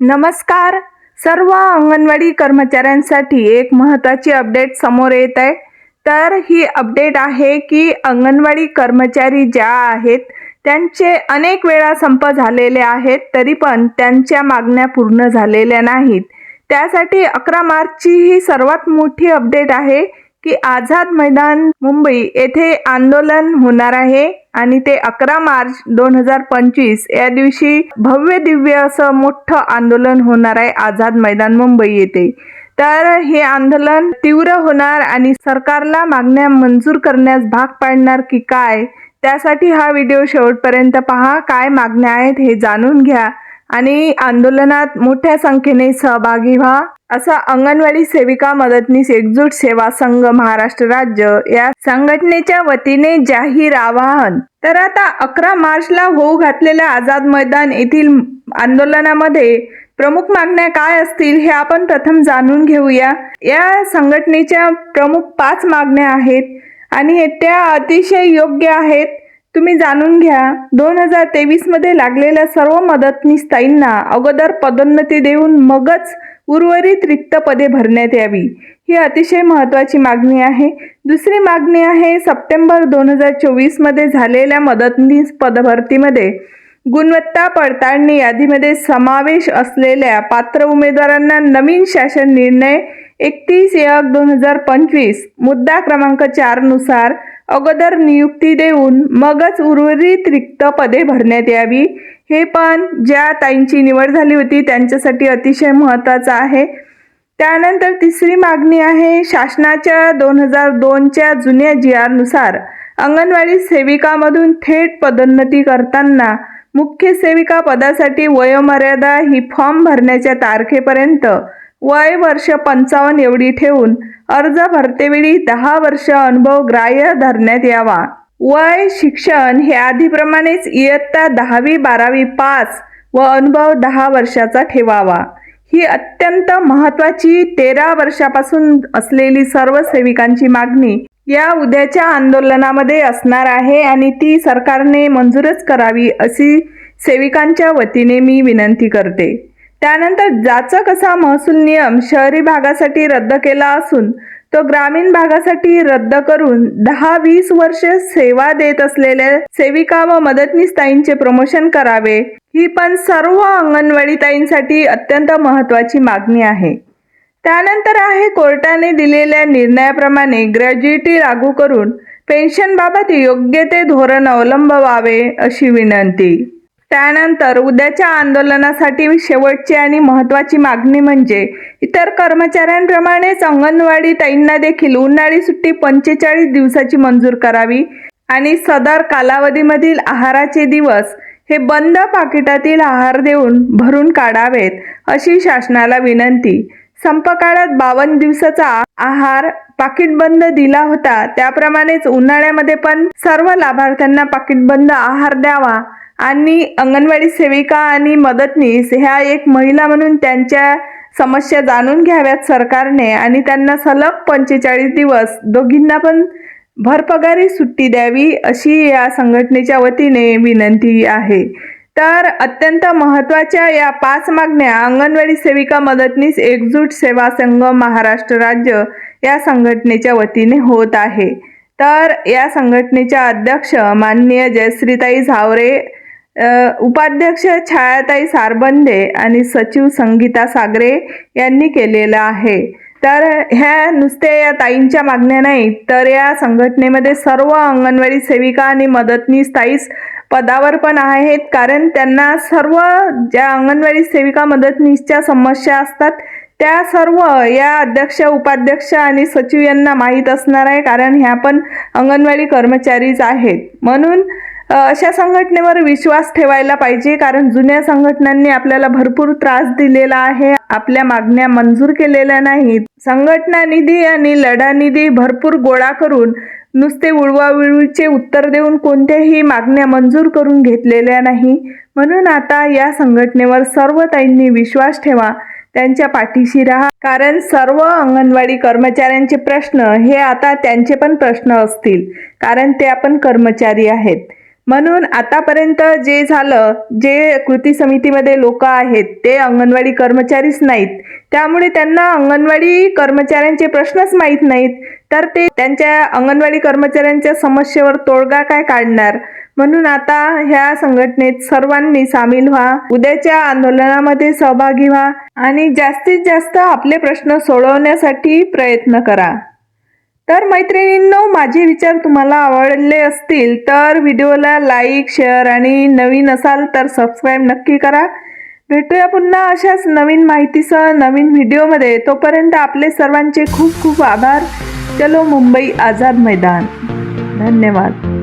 नमस्कार. सर्व अंगणवाडी कर्मचाऱ्यांसाठी एक महत्त्वाची अपडेट समोर येत आहे. तर ही अपडेट आहे की अंगणवाडी कर्मचारी ज्या आहेत त्यांचे अनेक वेळा संप झालेले आहेत तरी पण त्यांच्या मागण्या पूर्ण झालेल्या नाहीत. त्यासाठी अकरा मार्चची ही सर्वात मोठी अपडेट आहे. की आझाद मैदान मुंबई येथे आंदोलन होणार आहे आणि ते अकरा मार्च दोन हजार पंचवीस या दिवशी भव्य दिव्य असं मोठं आंदोलन होणार आहे आझाद मैदान मुंबई येथे. तर हे आंदोलन तीव्र होणार आणि सरकारला मागण्या मंजूर करण्यास भाग पाडणार की काय? त्यासाठी हा व्हिडिओ शेवटपर्यंत पहा. काय मागण्या आहेत हे जाणून घ्या. आणि आंदोलनात मोठ्या संख्येने सहभागी व्हा. असा अंगणवाडी सेविका मदतनीस एकजूट सेवा संघ महाराष्ट्र राज्य या संघटनेच्या वतीने जाहीर आवाहन. तर आता अकरा मार्चला होऊ घातलेल्या आझाद मैदान येथील आंदोलनामध्ये प्रमुख मागण्या काय असतील हे आपण प्रथम जाणून घेऊया. या संघटनेच्या प्रमुख पाच मागण्या आहेत आणि त्या अतिशय योग्य आहेत. तुम्ही जाणून घ्या. दोन हजार तेवीसमध्ये लागलेल्या सर्व मदतनीस अगोदर पदोन्नती देऊन मगच उर्वरित रिक्त पदे भरण्यात यावी. ही अतिशय महत्त्वाची मागणी आहे. दुसरी मागणी आहे सप्टेंबर दोन हजार चोवीसमध्ये झालेल्या मदतनीस पदभरतीमध्ये गुणवत्ता पडताळणी यादीमध्ये समावेश असलेल्या पात्र उमेदवारांना नवीन शासन निर्णय एकतीस एक दोन हजार पंचवीस मुद्दा क्रमांक चारनुसार अगोदर नियुक्ती देऊन मगच उर्वरित रिक्त पदे भरण्यात यावी. हे पण ज्या ताईंची निवड झाली होती त्यांच्यासाठी अतिशय महत्त्वाचं आहे. त्यानंतर तिसरी मागणी आहे शासनाच्या दोन हजार दोनच्या जुन्या जी आरनुसार अंगणवाडी सेविकामधून थेट पदोन्नती करताना मुख्य सेविका पदासाठी वयोमर्यादा ही फॉर्म भरण्याच्या तारखेपर्यंत वय वर्ष पंचावन्न एवढी ठेवून अर्ज भरतेवेळी दहा वर्ष अनुभव ग्राह्य धरण्यात यावा. वय शिक्षण हे आधीप्रमाणेच इयत्ता दहावी बारावी पास व अनुभव दहा वर्षाचा ठेवावा. ही अत्यंत महत्वाची तेरा वर्षापासून असलेली सर्व सेविकांची मागणी या उद्याच्या आंदोलनामध्ये असणार आहे आणि ती सरकारने मंजूरच करावी अशी सेविकांच्या वतीने मी विनंती करते. त्यानंतर ज्याचा कसा महसूल नियम शहरी भागासाठी रद्द केला असून तो ग्रामीण भागासाठी रद्द करून दहा वीस वर्ष सेवा देत असलेल्या सेविका व मदतनीस ताईंचे प्रमोशन करावे. ही पण सर्व अंगणवाडी ताईंसाठी अत्यंत महत्वाची मागणी आहे. त्यानंतर आहे कोर्टाने दिलेल्या निर्णयाप्रमाणे ग्रॅज्युएटी लागू करून पेन्शनबाबत योग्य ते धोरण अवलंबवावे अशी विनंती. त्यानंतर उद्याच्या आंदोलनासाठी शेवटची आणि महत्त्वाची मागणी म्हणजे इतर कर्मचाऱ्यांप्रमाणेच अंगणवाडी ताईंना देखील उन्हाळी सुट्टी पंचेचाळीस दिवसाची मंजूर करावी आणि सदर कालावधीमधील आहाराचे दिवस हे बंद पाकिटातील आहार देऊन भरून काढावेत अशी शासनाला विनंती. संपकाळात बावन्न दिवसाचा आहार पाकिटबंद दिला होता त्याप्रमाणेच उन्हाळ्यामध्ये पण सर्व लाभार्थ्यांना पाकिटबंद आहार द्यावा. आणि अंगणवाडी सेविका आणि मदतनीस ह्या एक महिला म्हणून त्यांच्या समस्या जाणून घ्याव्यात सरकारने आणि त्यांना सलग पंचेचाळीस दिवस दोघींना पण भरपगारी सुट्टी द्यावी अशी या संघटनेच्या वतीने विनंती आहे. तर अत्यंत महत्त्वाच्या या पाच मागण्या अंगणवाडी सेविका मदतनीस एकजूट सेवा संघ महाराष्ट्र राज्य या संघटनेच्या वतीने होत आहे. तर या संघटनेच्या अध्यक्ष माननीय जयश्रीताई झावरे उपाध्यक्ष छायाताई सारबंदे आणि सचिव संगीता सागरे यांनी केलेलं आहे. तर ह्या नुसत्या या ताईंच्या मागण्या नाहीत तर या संघटनेमध्ये सर्व अंगणवाडी सेविका आणि मदतनीस ताईस पदावर पण आहेत. कारण त्यांना सर्व ज्या अंगणवाडी सेविका मदतनीसच्या समस्या असतात त्या सर्व या अध्यक्ष उपाध्यक्ष आणि सचिव यांना माहीत असणार आहे. कारण ह्या पण अंगणवाडी कर्मचारीच आहेत. म्हणून अशा संघटनेवर विश्वास ठेवायला पाहिजे कारण जुन्या संघटनांनी आपल्याला भरपूर त्रास दिलेला आहे. आपल्या मागण्या मंजूर केलेल्या नाहीत. संघटना निधी आणि लढा निधी भरपूर गोळा करून नुसते उडवाउडवीचे उत्तर देऊन कोणत्याही मागण्या मंजूर करून घेतलेल्या नाही. म्हणून आता या संघटनेवर सर्व ताईंनी विश्वास ठेवा त्यांच्या पाठीशी राहा. कारण सर्व अंगणवाडी कर्मचाऱ्यांचे प्रश्न हे आता त्यांचे पण प्रश्न असतील कारण ते आपण कर्मचारी आहेत. म्हणून आतापर्यंत जे झालं जे कृती समितीमध्ये लोक आहेत ते अंगणवाडी कर्मचारीच नाहीत. त्यामुळे त्यांना अंगणवाडी कर्मचाऱ्यांचे प्रश्नच माहीत नाहीत. तर ते त्यांच्या अंगणवाडी कर्मचाऱ्यांच्या समस्येवर तोडगा काय काढणार? म्हणून आता ह्या संघटनेत सर्वांनी सामील व्हा उद्याच्या आंदोलनामध्ये सहभागी व्हा आणि जास्तीत जास्त आपले प्रश्न सोडवण्यासाठी प्रयत्न करा. तर मैत्रिणींनो माझे विचार तुम्हाला आवडले असतील तर व्हिडिओला लाईक शेअर आणि नवीन असाल तर सबस्क्राईब नक्की करा. भेटूया पुन्हा अशाच नवीन माहितीसह नवीन व्हिडिओमध्ये. तोपर्यंत आपले सर्वांचे खूप खूप आभार. चलो मुंबई आझाद मैदान. धन्यवाद.